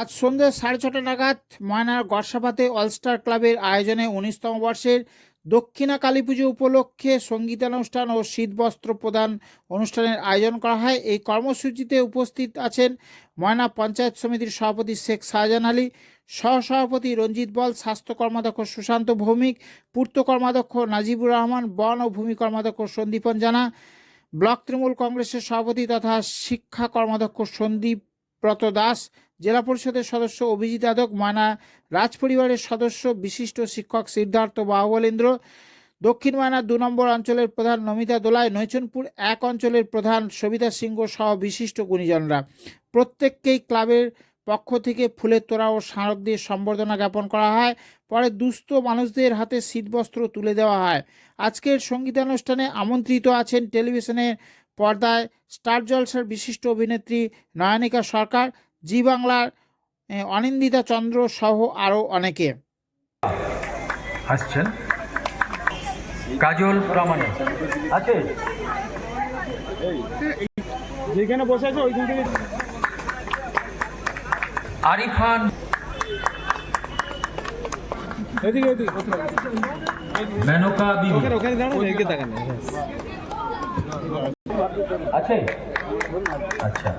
আজ সন্ধ্যে সাড়ে ছটা নাগাদ ময়নার গড়সাপাতে অলস্টার ক্লাবের আয়োজনে উনিশতম বর্ষের দক্ষিণা কালী পুজো উপলক্ষে সঙ্গীতানুষ্ঠান ও শীতবস্ত্র প্রদান অনুষ্ঠানের আয়োজন করা হয়। এই কর্মসূচিতে উপস্থিত আছেন ময়না পঞ্চায়েত সমিতির সভাপতি শেখ শাহজাহান আলী, সহসভাপতি রঞ্জিত বল, স্বাস্থ্য কর্মাধ্যক্ষ সুশান্ত ভৌমিক, পূর্ত কর্মাধ্যক্ষ নাজিবুর রহমান, বন ও ভূমি কর্মাধ্যক্ষ সন্দীপন জানা, ব্লক তৃণমূল কংগ্রেসের সভাপতি তথা শিক্ষা কর্মাধ্যক্ষ সন্দীপ ব্রত দাস, জেলা পরিষদের সদস্য অভিজিৎ যাদব ময়না রাজপরিবারের সদস্য বিশিষ্ট শিক্ষক সিদ্ধার্থ বাহুবলেন্দ্র, দক্ষিণ ময়না দু নম্বর অঞ্চলের প্রধান নমিতা দোলাই নৈচনপুর এক অঞ্চলের প্রধান সবিতা সিংহ সহ বিশিষ্ট গুণীজনরা। প্রত্যেককেই ক্লাবের পক্ষ থেকে ফুলের তোড়া ও স্মারক দিয়ে সম্বর্ধনা জ্ঞাপন করা হয়। পরে দুস্থ মানুষদের হাতে শীতবস্ত্র তুলে দেওয়া হয়। আজকের সঙ্গীতানুষ্ঠানে আমন্ত্রিত আছেন টেলিভিশনের পর্দায় স্টার জলসার বিশিষ্ট অভিনেত্রী নয়নিকা সরকার জি বাংলার অনিন্দিতা চন্দ্র সহ আরও অনেকে। আসছেন? কাজল প্রামাণিক। আছে? যেখানে বসে আছে ওইখান থেকে আরিফান। এদিকে এদিকে। মেনকা বিবি। ওখানে ওখানে দাঁড়ান এদিকে তাকান। আছে? আচ্ছা।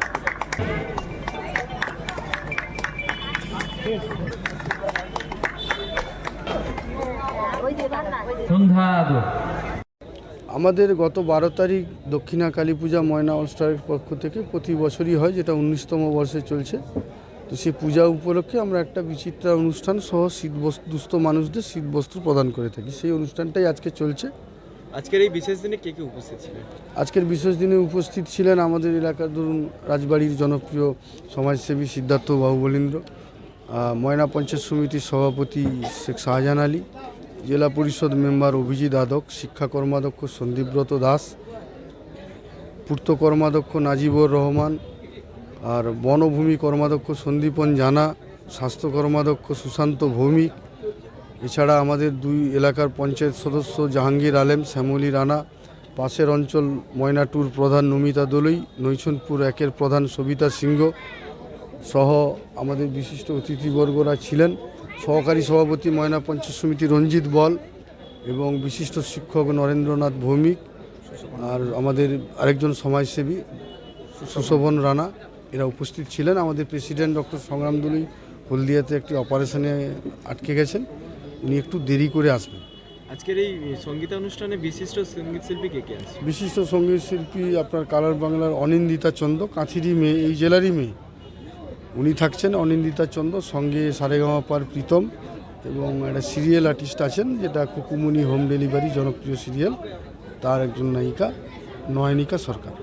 আমাদের গত বারো তারিখ দক্ষিণা কালী পূজা ময়না অলস্টারের পক্ষ থেকে প্রতি বছরই হয়, যেটা উনিশতম বর্ষে চলছে। তো সেই পূজা উপলক্ষে আমরা একটা বিচিত্রা অনুষ্ঠান সহ শীতবস্ত্র দুস্থ মানুষদের শীতবস্ত্র প্রদান করে থাকি। সেই অনুষ্ঠানটাই আজকে চলছে। আজকের এই বিশেষ দিনে কে কে উপস্থিত ছিলেন? আজকের বিশেষ দিনে উপস্থিত ছিলেন আমাদের এলাকার ধরুন রাজবাড়ির জনপ্রিয় সমাজসেবী সিদ্ধার্থ বাহুবলীন্দ্র ময়না পঞ্চায়েত সমিতির সভাপতি শেখ শাহজাহান আলী, জেলা পরিষদ মেম্বার অভিজিৎ আদক, শিক্ষা কর্মাধ্যক্ষ সন্দীপব্রত দাস, পূর্ত কর্মাধ্যক্ষ নাজিবুর রহমান, আর বনভূমি কর্মাধ্যক্ষ সন্দীপন জানা, স্বাস্থ্য কর্মাধ্যক্ষ সুশান্ত ভৌমিক এছাড়া আমাদের দুই এলাকার পঞ্চায়েত সদস্য জাহাঙ্গীর আলেম, শ্যামলী রানা, পাশের অঞ্চল ময়নাটুর প্রধান নমিতা দলই, নৈছনপুর একের প্রধান সবিতা সিংহ সহ আমাদের বিশিষ্ট অতিথিবর্গরা ছিলেন। সহকারী সভাপতি ময়না পঞ্চায়েত সমিতি রঞ্জিত বল এবং বিশিষ্ট শিক্ষক নরেন্দ্রনাথ ভৌমিক আর আমাদের আরেকজন সমাজসেবী সুশোভন রানা। এরা উপস্থিত ছিলেন। আমাদের প্রেসিডেন্ট ডক্টর সংগ্রাম দলুই হলদিয়াতে একটি অপারেশনে আটকে গেছেন। উনি একটু দেরি করে আসবেন। আজকের এই সঙ্গীতানুষ্ঠানে বিশিষ্ট সংগীত শিল্পী কে কে আছে? বিশিষ্ট সংগীত শিল্পী আপনার কালার বাংলার অনিন্দিতা চন্দ কাঁথিরি মেয়ে এই জেলারই মেয়ে। উনি থাকছেন অনিন্দিতা চন্দ সঙ্গে সারেগামাপার প্রীতম এবং একটা সিরিয়াল আর্টিস্ট আছেন যেটা কুকুমনি হোম ডেলিভারি জনপ্রিয় সিরিয়াল। তার একজন নায়িকা নয়নিকা সরকার।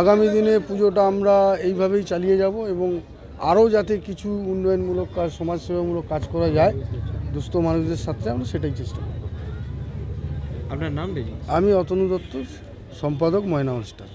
আগামী দিনে পুজোটা আমরা এইভাবেই চালিয়ে যাব এবং আরও যাতে কিছু উন্নয়নমূলক কাজ সমাজসেবামূলক কাজ করা যায় দুস্থ মানুষদের সাথে আমরা সেটাই চেষ্টা করব। আপনার নাম আমি অতনু দত্ত সম্পাদক ময়না স্টার